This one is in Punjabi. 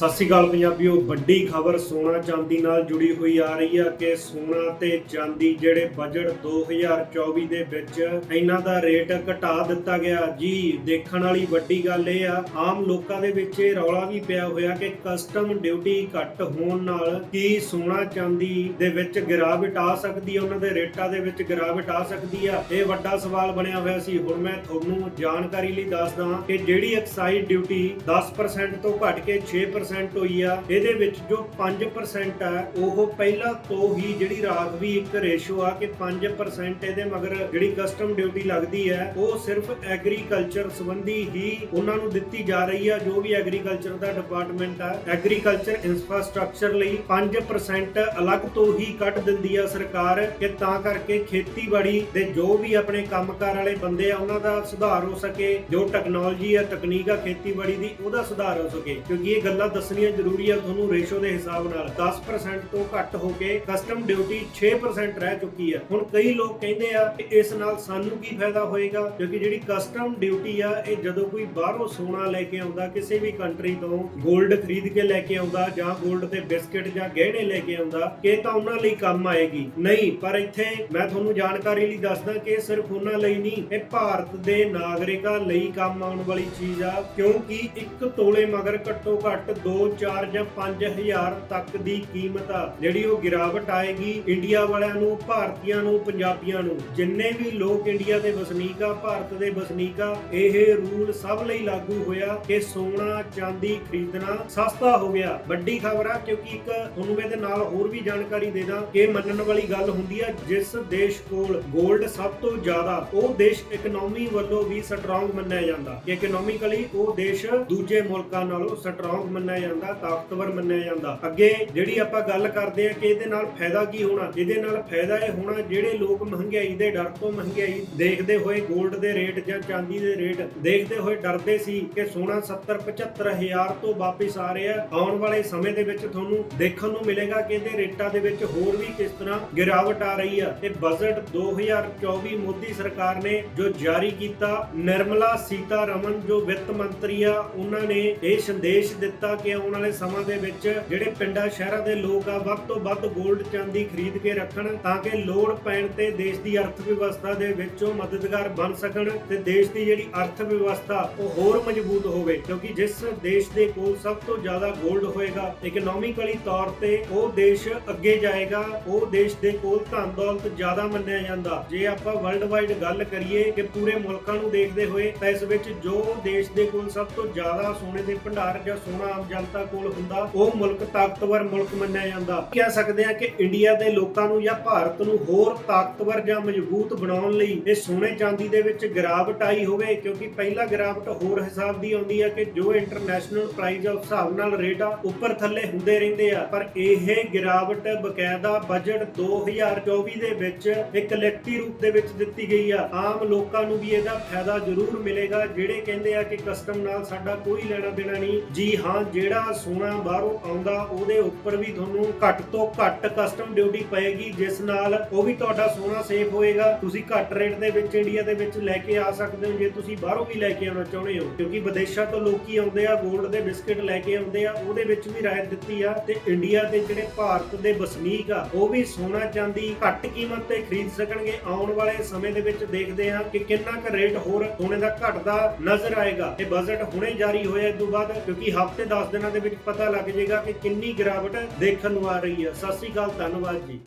ਸਤਿ ਸ਼੍ਰੀ ਅਕਾਲ ਪੰਜਾਬੀਓ, ਵੱਡੀ ਖਬਰ ਸੋਨਾ ਚਾਂਦੀ ਨਾਲ ਜੁੜੀ ਹੋਈ ਆ ਰਹੀ ਆ ਕਿ ਸੋਨਾ ਤੇ ਚਾਂਦੀ ਜਿਹੜੇ ਬਜਟ 2024 ਦੇ ਵਿੱਚ ਇਹਨਾਂ ਦਾ ਰੇਟ ਘਟਾ ਦਿੱਤਾ ਗਿਆ। ਜੀ, ਦੇਖਣ ਵਾਲੀ ਵੱਡੀ ਗੱਲ ਇਹ ਆ, ਆਮ ਲੋਕਾਂ ਦੇ ਵਿੱਚ ਇਹ ਰੌਲਾ ਵੀ ਪਿਆ ਹੋਇਆ ਕਿ ਕਸਟਮ ਡਿਊਟੀ ਘੱਟ ਹੋਣ ਨਾਲ ਕੀ ਸੋਨਾ ਚਾਂਦੀ ਦੇ ਵਿੱਚ ਗਿਰਾਵਟ ਆ ਸਕਦੀ ਹੈ ਉਹਨਾਂ ਦੇ ਰੇਟਾਂ ਦੇ ਵਿੱਚ ਗਿਰਾਵਟ ਆ ਸਕਦੀ ਆ? ਇਹ ਵੱਡਾ ਸਵਾਲ ਬਣਿਆ ਹੋਇਆ ਸੀ। ਹੁਣ ਮੈਂ ਤੁਹਾਨੂੰ ਜਾਣਕਾਰੀ ਲਈ ਦੱਸਦਾ ਕਿ ਜਿਹੜੀ ਐਕਸਾਈਜ਼ ਡਿਊਟੀ 10% ਤੋਂ ਘਟ ਕੇ 6% ਹੋਈ ਆ, ਇਹਦੇ ਵਿੱਚ ਜੋ 5% ਆ, ਉਹ ਪਹਿਲਾਂ ਤੋਂ ਹੀ ਜਿਹੜੀ ਰਾਖਵੀ ਇੱਕ ਰੇਸ਼ੋ ਆ ਕਿ 5% ਇਹਦੇ ਮਗਰ ਜਿਹੜੀ ਕਸਟਮ ਡਿਊਟੀ ਲੱਗਦੀ ਹੈ ਉਹ ਸਿਰਫ ਐਗਰੀਕਲਚਰ ਸੰਬੰਧੀ ਹੀ ਉਹਨਾਂ ਨੂੰ ਦਿੱਤੀ ਜਾ ਰਹੀ ਆ, ਜੋ ਵੀ ਐਗਰੀਕਲਚਰ ਦਾ ਡਿਪਾਰਟਮੈਂਟ ਆ ਐਗਰੀਕਲਚਰ ਇਨਫਰਾਸਟ੍ਰਕਚਰ ਲਈ 5% ਅਲੱਗ ਤੋਂ ਹੀ ਕੱਟ ਦਿੰਦੀ ਆ ਸਰਕਾਰ ਕਿ ਤਾਂ ਕਰਕੇ ਖੇਤੀਬਾੜੀ ਦੇ ਜੋ ਵੀ ਆਪਣੇ ਕੰਮਕਾਰ ਵਾਲੇ ਬੰਦੇ ਆ, ਉਹਨਾਂ ਦਾ ਸੁਧਾਰ ਹੋ ਸਕੇ, ਜੋ ਟੈਕਨੋਲੋਜੀ ਆ, ਤਕਨੀਕ ਆ ਖੇਤੀਬਾੜੀ ਦੀ, ਉਹਦਾ ਸੁਧਾਰ ਹੋ ਸਕੇ, ਕਿਉਂਕਿ ਇਹ ਗੱਲਾਂ ਦੱਸਣੀਆਂ ਜ਼ਰੂਰੀ ਆ ਤੁਹਾਨੂੰ ਰੇਸ਼ੋ ਦੇ ਹਿਸਾਬ ਨਾਲ। 10% ਤੋਂ ਘੱਟ ਹੋ ਕੇ ਕਸਟਮ ਡਿਊਟੀ 6% ਰਹਿ ਚੁੱਕੀ ਆ ਹੁਣ ਕਈ ਲੋਕ ਕਹਿੰਦੇ ਆ ਕਿ ਇਸ ਨਾਲ ਸਾਨੂੰ ਕੀ ਫਾਇਦਾ ਹੋਏਗਾ? ਕਿਉਂਕਿ ਜਿਹੜੀ ਕਸਟਮ ਡਿਊਟੀ ਆ, ਇਹ ਜਦੋਂ ਕੋਈ ਬਾਹਰੋਂ ਸੋਨਾ ਲੈ ਕੇ ਆਉਂਦਾ, ਕਿਸੇ ਵੀ ਕੰਟਰੀ ਤੋਂ 골ਡ ਖਰੀਦ ਕੇ ਲੈ ਕੇ ਆਉਂਦਾ ਜਾਂ 골ਡ ਦੇ ਬਿਸਕਟ ਜਾਂ ਗਹਿਣੇ ਲੈ ਕੇ ਆਉਂਦਾ ਕਿ ਇਹ ਤਾਂ ਉਹਨਾਂ ਲਈ ਕੰਮ ਆਏਗੀ। ਨਹੀਂ, ਪਰ ਇੱਥੇ ਮੈਂ ਤੁਹਾਨੂੰ ਜਾਣਕਾਰੀ ਲਈ ਦੱਸਦਾ ਕਿ ਇਹ ਸਿਰਫ ਉਹਨਾਂ ਲਈ ਨਹੀਂ, ਇਹ ਭਾਰਤ ਦੇ ਨਾਗਰਿਕਾਂ ਲਈ ਕੰਮ ਆਉਣ ਵਾਲੀ ਚੀਜ਼ ਆ। ਕਿਉਂਕਿ ਇੱਕ ਤੋਲੇ ਮਗਰ ਘੱਟੋ ਘੱਟ 2 4 ਜਾਂ 5000 ਤੱਕ ਦੀ ਕੀਮਤ ਆ। ਜਿਹੜੀ ਉਹ ਗਿਰਾਵਟ ਆਏਗੀ ਇੰਡੀਆ ਵਾਲਿਆਂ ਨੂੰ, ਭਾਰਤੀਆਂ ਨੂੰ, ਪੰਜਾਬੀਆਂ ਨੂੰ। ਜਿੰਨੇ ਵੀ ਲੋਕ ਇੰਡੀਆ ਦੇ ਵਸਨੀਕ ਆ, ਭਾਰਤ ਦੇ ਵਸਨੀਕ ਆ, ਇਹ ਰੂਲ ਸਭ ਲਈ ਲਾਗੂ ਹੋਇਆ ਕਿ ਸੋਨਾ, ਚਾਂਦੀ ਖਰੀਦਣਾ ਸਸਤਾ ਹੋ ਗਿਆ। ਵੱਡੀ ਖਬਰ ਆ, ਕਿਉਂਕਿ ਇੱਕ ਤੁਹਾਨੂੰ ਮੈਂ ਇਹਦੇ ਨਾਲ ਹੋਰ ਵੀ ਜਾਣਕਾਰੀ ਦੇ ਦਾਂ ਕਿ ਮੰਨਣ ਵਾਲੀ ਗੱਲ ਹੁੰਦੀ ਆ, ਜਿਸ ਦੇਸ਼ ਕੋਲ 골ਡ ਸਭ ਤੋਂ ਜ਼ਿਆਦਾ, ਉਹ ਦੇਸ਼ ਇਕਨੋਮੀ ਵੱਲੋਂ ਵੀ ਸਟਰੋਂਗ ਮੰਨਿਆ ਜਾਂਦਾ। ਕਿ ਇਕਨੋਮਿਕਲੀ ਉਹ ਦੇਸ਼ ਦੂਜੇ ਮੁਲਕਾਂ ਨਾਲੋਂ ਸਟਰੋਂਗ ਮੰਨਿਆ ਜਾਂਦਾ, ਤਾਕਤਵਰ ਮੰਨਿਆ ਜਾਂਦਾ। ਅੱਗੇ ਜਿਹੜੀ ਆਪਾਂ ਗੱਲ ਕਰਦੇ ਆ ਕਿ ਇਹਦੇ ਨਾਲ ਫਾਇਦਾ ਕੀ ਹੋਣਾ, ਇਹਦੇ ਨਾਲ ਫਾਇਦਾ ਇਹ ਹੋਣਾ ਜਿਹੜੇ ਲੋਕ ਮਹਿੰਗਾਈ ਦੇ ਡਰ ਤੋਂ ਮਹਿੰਗਾਈ ਦੇਖਦੇ ਹੋਏ 골ਡ ਦੇ ਰੇਟ ਜਾਂ ਚਾਂਦੀ ਦੇ ਰੇਟ ਦੇਖਦੇ ਹੋਏ ਡਰਦੇ ਸੀ ਕਿ ਸੋਨਾ 70 75 ਤੋਂ ਵਾਪਸ ਆ ਰਿਹਾ, ਆਉਣ ਵਾਲੇ ਸਮੇਂ ਦੇ ਵਿੱਚ ਤੁਹਾਨੂੰ ਦੇਖਣ ਨੂੰ ਮਿਲੇਗਾ ਕਿ ਇਹਦੇ ਰੇਟਾਂ ਦੇ ਵਿੱਚ ਹੋਰ ਵੀ ਕਿਸ ਤਰ੍ਹਾਂ ਗਿਰਾਵਟ ਆ ਰਹੀ ਆ। ਤੇ ਬਜਟ 2024 ਮੋਦੀ ਸਰਕਾਰ ਨੇ ਜੋ ਜਾਰੀ ਕੀਤਾ, ਨਿਰਮਲਾ ਸੀਤਾ ਰਮਨ ਜੋ ਵਿੱਤ ਮੰਤਰੀ ਆ, ਉਹਨਾਂ ਨੇ ਇਹ ਸੰਦੇਸ਼ ਦਿੱਤਾ ਕਿ ਆਉਣ ਵਾਲੇ ਸਮਾਂ ਦੇ ਵਿੱਚ ਜਿਹੜੇ ਪਿੰਡਾਂ, ਸ਼ਹਿਰਾਂ ਦੇ ਲੋਕ ਆ, ਵੱਧ ਤੋਂ ਵੱਧ 골ਡ ਚਾਂਦੀ ਖਰੀਦ ਕੇ ਰੱਖਣ ਤਾਂ ਕਿ ਲੋੜ ਪੈਣ ਤੇ ਦੇਸ਼ ਦੀ ਅਰਥ ਵਿਵਸਥਾ ਦੇ ਵਿੱਚੋਂ ਮਦਦਗਾਰ ਬਣ ਸਕਣ ਤੇ ਦੇਸ਼ ਦੀ ਜਿਹੜੀ ਅਰਥ ਵਿਵਸਥਾ ਉਹ ਹੋਰ ਮਜ਼ਬੂਤ ਹੋਵੇ। ਕਿਉਂਕਿ ਜਿਸ ਦੇਸ਼ ਦੇ ਕੋਲ ਸਭ ਤੋਂ ਜ਼ਿਆਦਾ 골ਡ ਹੋਏਗਾ ਇਕਨੋਮਿਕਲੀ ਤੌਰ ਤੇ ਉਹ ਦੇਸ਼ ਅੱਗੇ ਜਾਏਗਾ, ਉਹ ਦੇਸ਼ ਦੇ ਕੋਲ ਧਨ ਦੌਲਤ ਜ਼ਿਆਦਾ ਮੰਨਿਆ ਜਾਂਦਾ। ਜੇ ਆਪਾਂ ਵਰਲਡ ਵਾਈਡ ਗੱਲ ਕਰੀਏ ਕਿ ਪੂਰੇ ਮੁਲਕਾਂ ਨੂੰ ਦੇਖਦੇ ਹੋਏ, ਤਾਂ ਇਸ ਵਿੱਚ ਜੋ ਦੇਸ਼ ਦੇ ਕੋਲ ਸਭ ਤੋਂ ਜ਼ਿਆਦਾ ਸੋਨੇ ਦੇ ਭੰਡਾਰ ਜਾਂ ਸੋਨਾ ਜਨਤਾ ਕੋਲ ਹੁੰਦਾ, ਉਹ ਮੁਲਕ ਤਾਕਤਵਰ ਮੁਲਕ ਮੰਨਿਆ ਜਾਂਦਾ। ਕਹਿ ਸਕਦੇ ਆ ਕਿ ਇੰਡੀਆ ਦੇ ਲੋਕਾਂ ਨੂੰ ਜਾਂ ਭਾਰਤ ਨੂੰ ਹੋਰ ਤਾਕਤਵਰ ਜਾਂ ਮਜ਼ਬੂਤ ਬਣਾਉਣ ਲਈ ਇਹ ਸੋਨੇ ਚਾਂਦੀ ਦੇ ਵਿੱਚ ਗਿਰਾਵਟ ਆਈ ਹੋਵੇ, ਕਿਉਂਕਿ ਪਹਿਲਾ ਗਿਰਾਵਟ ਹੋਰ ਹਿਸਾਬ ਦੀ ਆਉਂਦੀ ਹੈ ਕਿ ਜੋ ਇੰਟਰਨੈਸ਼ਨਲ ਪ੍ਰਾਈਸ ਉਸ ਹਿਸਾਬ ਨਾਲ ਰੇਟ ਆ, ਉੱਪਰ ਥੱਲੇ ਹੁੰਦੇ ਰਹਿੰਦੇ ਆ। ਪਰ ਇਹ ਗਿਰਾਵਟ ਬਕਾਇਦਾ ਬਜਟ 2024 ਦੇ ਵਿੱਚ ਇੱਕ ਲਿਖਤੀ ਰੂਪ ਦੇ ਵਿੱਚ ਦਿੱਤੀ ਗਈ ਆ। ਆਮ ਲੋਕਾਂ ਨੂੰ ਵੀ ਇਹਦਾ ਫਾਇਦਾ ਜ਼ਰੂਰ ਮਿਲੇਗਾ, ਜਿਹੜੇ ਕਹਿੰਦੇ ਆ ਕਿ ਕਸਟਮ ਨਾਲ ਸਾਡਾ ਕੋਈ ਲੈਣਾ ਦੇਣਾ ਨਹੀਂ। ਜੀ ਹਾਂ ਜਿਹੜਾ ਸੋਨਾ ਬਾਹਰੋਂ ਆਉਂਦਾ, ਉਹਦੇ ਉੱਪਰ ਵੀ ਤੁਹਾਨੂੰ ਘੱਟ ਤੋਂ ਘੱਟ ਕਸਟਮ ਡਿਊਟੀ ਪਏਗੀ, ਜਿਸ ਨਾਲ ਉਹ ਵੀ ਤੁਹਾਡਾ ਸੋਨਾ ਸੇਫ ਹੋਏਗਾ। ਤੁਸੀਂ ਘੱਟ ਰੇਟ ਦੇ ਵਿੱਚ ਇੰਡੀਆ ਦੇ ਵਿੱਚ ਲੈ ਕੇ ਆ ਸਕਦੇ ਹੋ, ਜੇ ਤੁਸੀਂ ਬਾਹਰੋਂ ਵੀ ਲੈ ਕੇ ਆਉਣਾ ਚਾਹੁੰਦੇ ਹੋ। ਕਿਉਂਕਿ ਵਿਦੇਸ਼ਾਂ ਤੋਂ ਲੋਕੀ ਆਉਂਦੇ ਆ 골ਡ ਦੇ ਬਿਸਕਟ ਲੈ ਕੇ ਆਉਂਦੇ ਆ, ਉਹਦੇ ਵਿੱਚ ਵੀ ਰਾਇਤ ਦਿੱਤੀ ਆ। ਤੇ ਇੰਡੀਆ ਦੇ ਜਿਹੜੇ ਭਾਰਤ ਦੇ ਵਸਨੀਕ ਆ, ਉਹ ਵੀ ਸੋਨਾ ਚਾਂਦੀ ਘੱਟ ਕੀਮਤ ਤੇ ਖਰੀਦ ਸਕਣਗੇ। ਆਉਣ ਵਾਲੇ ਸਮੇਂ ਦੇ ਵਿੱਚ ਦੇਖਦੇ ਹਾਂ ਕਿ ਕਿੰਨਾ ਕੁ ਰੇਟ ਹੋਰ ਸੋਨੇ ਦਾ ਘਟਦਾ ਨਜ਼ਰ ਆਏਗਾ। ਇਹ ਬਜਟ ਹੁਣੇ ਜਾਰੀ ਹੋਇਆ ਇਸ ਤੋਂ ਬਾਅਦ, ਕਿਉਂਕਿ ਹਫ਼ਤੇ 10 ਦਿਨਾਂ ਦੇ ਵਿੱਚ ਪਤਾ ਲੱਗ ਜਾਏਗਾ ਕਿ ਕਿੰਨੀ ਗਿਰਾਵਟ ਦੇਖਣ ਨੂੰ ਆ ਰਹੀ ਹੈ। ਸਤਿ ਸ੍ਰੀ ਅਕਾਲ, ਧੰਨਵਾਦ ਜੀ।